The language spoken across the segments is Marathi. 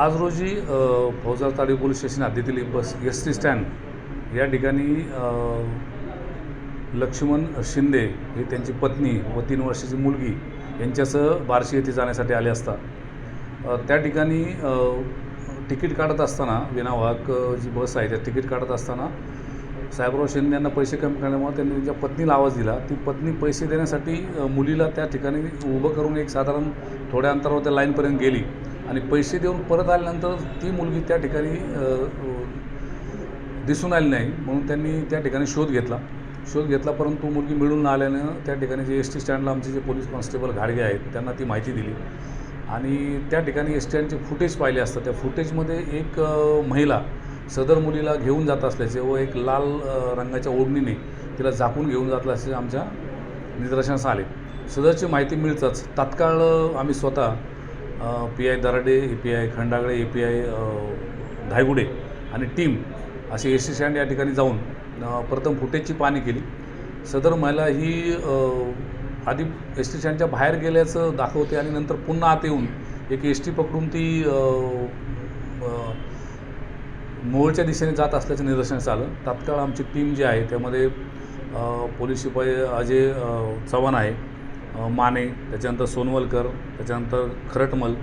आज रोजी फौजारताडी ताडी पोलीस स्टेशन हद्दीतील बस एस टी स्टँड या ठिकाणी लक्ष्मण शिंदे हे त्यांची पत्नी व तीन वर्षाची मुलगी यांच्यासह बार्शी येथे जाण्यासाठी आले असता. त्या ठिकाणी तिकीट काढत असताना विनावाहक जी बस आहे त्या तिकीट काढत असताना साहेबराव शिंदे यांना पैसे कमी करण्यामुळे त्यांनी त्यांच्या पत्नीला आवाज दिला ती पत्नी पैसे देण्यासाठी मुलीला त्या ठिकाणी उभं करून एक साधारण थोड्या अंतरावर त्या लाईनपर्यंत गेली. आणि पैसे देऊन परत आल्यानंतर ती मुलगी त्या ठिकाणी दिसून आली नाही. म्हणून त्यांनी त्या ठिकाणी शोध घेतला. शोध घेतला परंतु मुलगी मिळून न आल्यानं त्या ठिकाणी जे एस टी स्टँडला आमचे जे पोलीस कॉन्स्टेबल घाडगे आहेत त्यांना ती माहिती दिली. आणि त्या ठिकाणी एस स्टँडचे फुटेज पाहिले असतं त्या फुटेजमध्ये एक महिला सदर मुलीला घेऊन जात असल्याचे व एक लाल रंगाच्या ओढणीने तिला झाकून घेऊन जात असल्याचे आमच्या निदर्शनास आले. सदरची माहिती मिळताच तात्काळ आम्ही स्वतः P I Darade A P I Khandagale A P I Dhaygude आणि टीम असे एस टी स्टँड या ठिकाणी जाऊन प्रथम फुटेजची पाहणी केली. सदर महिला ही आधी एस टी स्टँडच्या बाहेर गेल्याचं दाखवते आणि नंतर पुन्हा आत येऊन एक एस टी पकडून ती अ, मोहोळच्या दिशेने जात असल्याचं निदर्शनास आलं. तात्काळ आमची टीम जी आहे त्यामध्ये पोलीस शिपाई अजय चव्हाण आहे. माने त्याच्यानंतर सोनवलकर त्याच्यानंतर खरटमल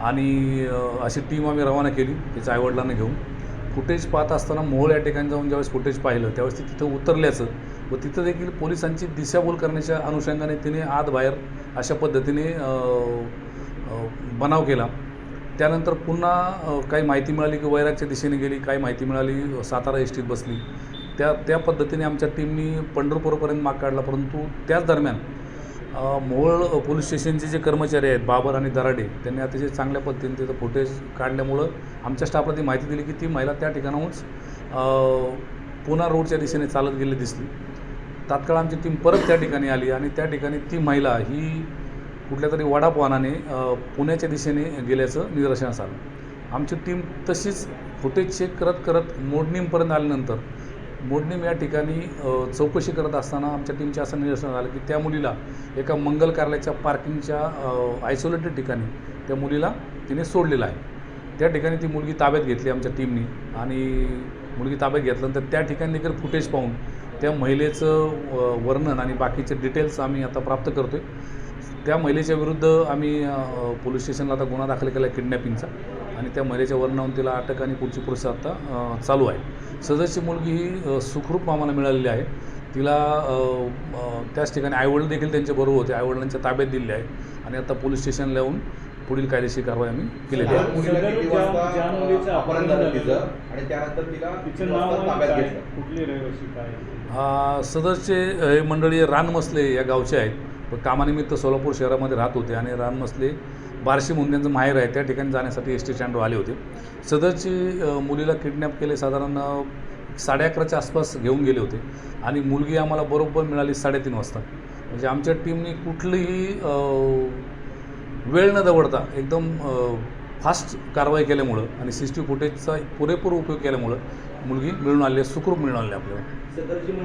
आणि अशी टीम आम्ही रवाना केली तिच्या आईवडिलांना घेऊन. फुटेज पाहत असताना मोहोळ या ठिकाणी जाऊन ज्यावेळेस फुटेज पाहिलं त्यावेळेस ती तिथं उतरल्याचं व तिथं देखील पोलिसांची दिशाभूल करण्याच्या अनुषंगाने तिने आत बाहेर अशा पद्धतीने बनाव केला. त्यानंतर पुन्हा काही माहिती मिळाली की वैरागच्या दिशेने गेली काही माहिती मिळाली सातारा एस टीत बसली. त्या त्या पद्धतीने आमच्या टीमनी पंढरपूरपर्यंत माग काढला परंतु त्याच दरम्यान मोहोळ पोलीस स्टेशनचे जे कर्मचारी आहेत बाबर आणि दराडे त्यांनी अतिशय चांगल्या पद्धतीने त्याचं फुटेज काढल्यामुळं आमच्या स्टाफला ती माहिती दिली की ती महिला त्या ठिकाणाहूनच पुन्हा रोडच्या दिशेने चालत गेली दिसली. तात्काळ आमची टीम परत त्या ठिकाणी आली आणि त्या ठिकाणी ती महिला ही कुठल्या तरी वडापवानाने पुण्याच्या दिशेने गेल्याचं निदर्शनास आलं. आमची टीम तशीच फुटेज चेक करत करत मोडणीमपर्यंत आल्यानंतर मोडणीम या ठिकाणी चौकशी करत असताना आमच्या टीमच्या असं निदर्शन आलं की त्या मुलीला एका मंगल कार्यालयाच्या पार्किंगच्या आयसोलेटेड ठिकाणी त्या मुलीला तिने सोडलेलं आहे. त्या ठिकाणी ती मुलगी ताब्यात घेतली आमच्या टीमनी आणि मुलगी ताब्यात घेतल्यानंतर त्या ठिकाणी देखील फुटेज पाहून त्या महिलेचं वर्णन आणि बाकीचे डिटेल्स आम्ही आता प्राप्त करतो आहे त्या महिलेच्या विरुद्ध आम्ही पोलीस स्टेशनला आता गुन्हा दाखल केला आहे किडनॅपिंगचा आणि त्या महिलेच्या वर्णावरून तिला अटक आणि पुढची प्रोसेस आता चालू आहे. सदरची मुलगी ही सुखरूप आम्हाला मिळालेली आहे. तिला त्याच ठिकाणी आईवडील देखील त्यांच्याबरोबर होते. आईवडिलांच्या ताब्यात दिले आहे. आणि आता पोलीस स्टेशनला येऊन पुढील कायदेशीर कारवाई आम्ही केलेली आहे. सदरचे हे मंडळी रानमसले या गावचे आहेत. पण कामानिमित्त सोलापूर शहरामध्ये राहत होते आणि रानमसले बार्शी म्हणून त्यांचं माहेर आहे त्या ठिकाणी जाण्यासाठी एस टी स्टँडवर आले होते. सदरची मुलीला किडनॅप केले साधारण साडे अकराच्या आसपास घेऊन गेले होते. आणि मुलगी आम्हाला बरोबर मिळाली साडेतीन वाजता. म्हणजे आमच्या टीमनी कुठलीही वेळ न दवडता एकदम फास्ट कारवाई केल्यामुळं आणि सी सी टी फुटेजचा पुरेपूर उपयोग केल्यामुळं मुलगी मिळून आली आहे सुखरूप मिळून आली आपल्याला.